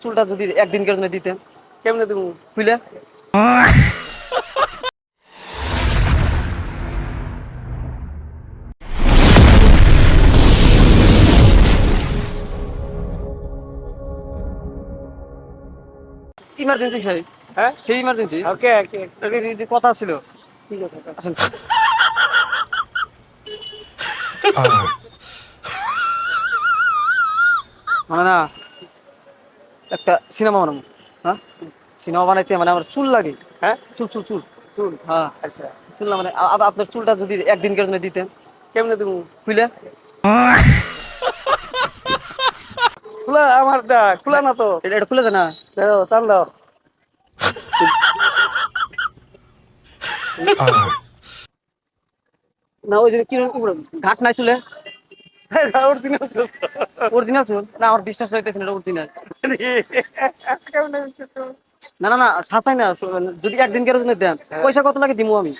চুলটা যদি একদিনকার জন্য দিতেন কেমনে দেবো খুলে ইমার্জেন্সি সাহেব হ্যাঁ? সেই ইমার্জেন্সি ওকে ওকে কথা ছিল। মানে না একটা সিনেমা বানাবো। হ্যাঁ? সিনেমা বানাইতে মানে আমার চুল লাগে। হ্যাঁ? চুল চুল চুল। চুল? হ্যাঁ আচ্ছা। চুল না মানে আপনার চুলটা যদি একদিনকার জন্য দিতেন কেমনে দেবো? খুলে? খোলা আমার দা খোলা না তো। এটা এটা খুলে না। দাও টান দাও। না ওই যে কি ঘাট নাই চুলে? অরিজিনাল চুল। অরিজিনাল চুল? না আমার বিশ্বাস হইতেছে না অরিজিনাল? না না না ঠাসাই না যদি একদিনকার জন্য দেন পয়সা কত লাগে দিমু আমি?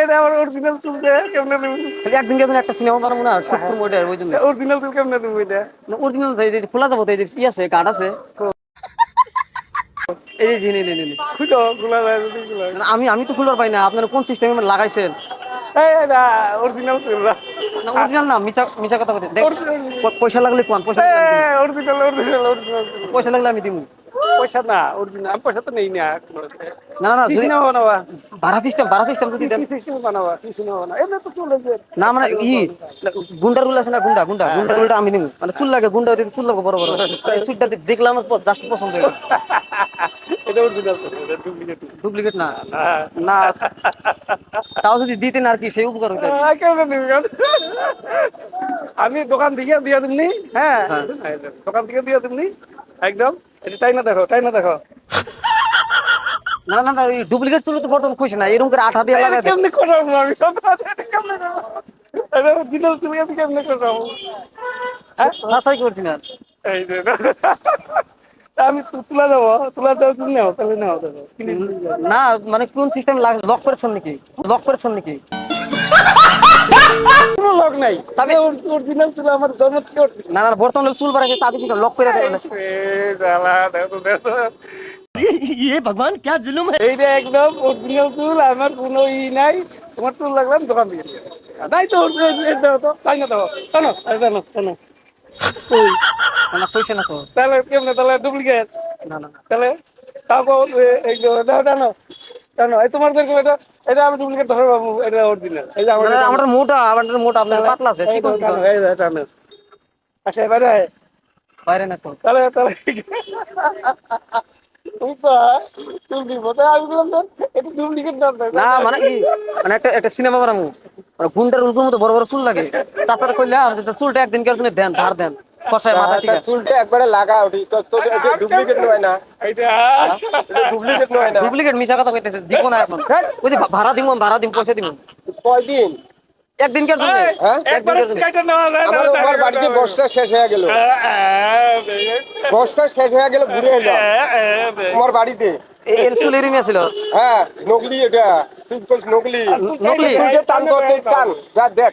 এটা আমার অরিজিনাল চুল যে কেমন দেবো? খালি একদিনকার একটা সিনেমা বানাবো না ওই জন্য। অরিজিনাল চুল কেমন দেবো এটা? অরিজিনাল যে খোলা যাব তো এই যে ই আছে গার্ড আছে। এই যে নে নে নে নে। খুলো আমি আমি তো খুলার পাই না আপনারা কোন সিস্টেমে লাগাইছেন? এই না অরিজিনাল চুল না না অরিজিনাল না মিছা মিছা কথা দেখ পয়সা লাগলে কোন পয়সা। অরিজিনাল অরিজিনাল অরিজিনাল পয়সা লাগলে আমি দিমু। পয়সা না অরিজিনাল আমি পয়সা তো নেই না না না না কি যদি- সিনেমা বানাবা? ভাড়া সিস্টেম ভাড়া সিস্টেম যদি দেন সিস্টেম বানাবা? কি সিনেমা বানাবা? এমনি তো চলে যে না মানে ই গুন্ডারগুলো আছে না গুন্ডা গুন্ডা গুন্ডার গুলোটা আমি নিবো মানে চুল লাগে গুন্ডা দিতে চুল লাগবে বড় বড়। এই চুলটা দেখলাম জাস্ট পছন্দ হলো এটা অরিজিনাল ডুপ্লিকেট ডুপ্লিকেট না। না না। তাও যদি দিতেন আর কি সেই উপকার? আমি দোকান থেকে দিয়ে দিমনি হ্যাঁ? দোকান থেকে দিয়ে দিমনি একদম। তাই না দেখো তাই না দেখো। না না না ওই ডুপ্লিকেট চুল তো বর্তমান খুশি না এরকম করে আঠা দিয়ে লাগাই। কেমনে করব আমি? অরিজিনাল চুল আমি কেমনে করব? হ্যাঁ? বাছাই করছি না। এই আমি তু- তুলা দেবো তুলা দেবো তুমি নাও তাহলে নাও দেবো না মানে কোন সিস্টেম লক করেছেন নাকি লক করেছেন নাকি কোনো লগ নাই তবে- অরিজিনাল চুল আমার জন্ম থেকে original। না না বর্তমানে চুল বাড়াইছে চাবি সিস্টেম লক করে দেয় এ জ্বালা, দেখো, দেখো। ये भगवान क्या जुलुम है এইটা একদম অরিজিনাল চুল আমার কোনো ই নাই তোমার চুল লাগলাম দোকান দিয়ে দিও। নাই তো original দাও তো তাই না দাও টানো এই টানো টানো ওই, না খুশি না তো? তাহলে কেমনে তাহলে ডুপ্লিকেট না না তাহলে তাও একদম দাও টানো টানো এই তোমার দেখো এটা এটা আমি ডুপ্লিকেট ধরে পাবো এটা অরিজিনাল এই যে আমার না, আমার মোটা আমার মোটা আপনার পাতলা আছে কি এই করছি এই টানো আচ্ছা এবারে বাইরে না তো। তাহলে তাহলে চুল দিব। তাই আমি বললাম তো, এটা ডুপ্লিকেট দাম না মানে কি মানে একটা একটা সিনেমা বানাবো। মানে গুন্ডার উল্কুর মতো বড় বড় চুল লাগে। আমাদের তো চুলটা একদিন কেউ দেন ধার দেন। কষায় মাথা ঠিক তা চুলটা একবারে লাগা ওটি তো তো ডুপ্লিকেট নয় না। এইটা। ডুপ্লিকেট নয় না। ডুপ্লিকেট মিছা কথা কইতেছে দিব না এখন। ওই যে ভাড়া দিব ভাড়া দিব পয়সা দিব কয়দিন? একদিন জন্য? হ্যাঁ? একবার কেটে নেওয়া যায় আমার আমার বাড়িতে বস্তা শেষ হয়ে গেল। বস্তা শেষ হয়ে গেল ঘুরে এলো। তোমার বাড়িতে? এরিমি আছিল। হ্যাঁ নকলি এটা। তুই কইস নকলি। নকলি? তুই টান কর তুই টান। যা দেখ।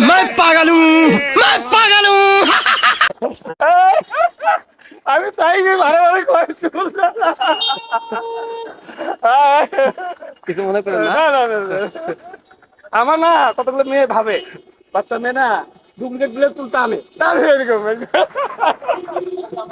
मैं पागल हूँ मैं पागल हूँ আমি তাই ভালো ভালো কয়েছি কিছু মনে করেন না না না না না। আমার না কতগুলো মেয়ে ভাবে বাচ্চা মেয়ে না ডুপ্লিকেট গুলো তুলতে আনে তাহলে এরকম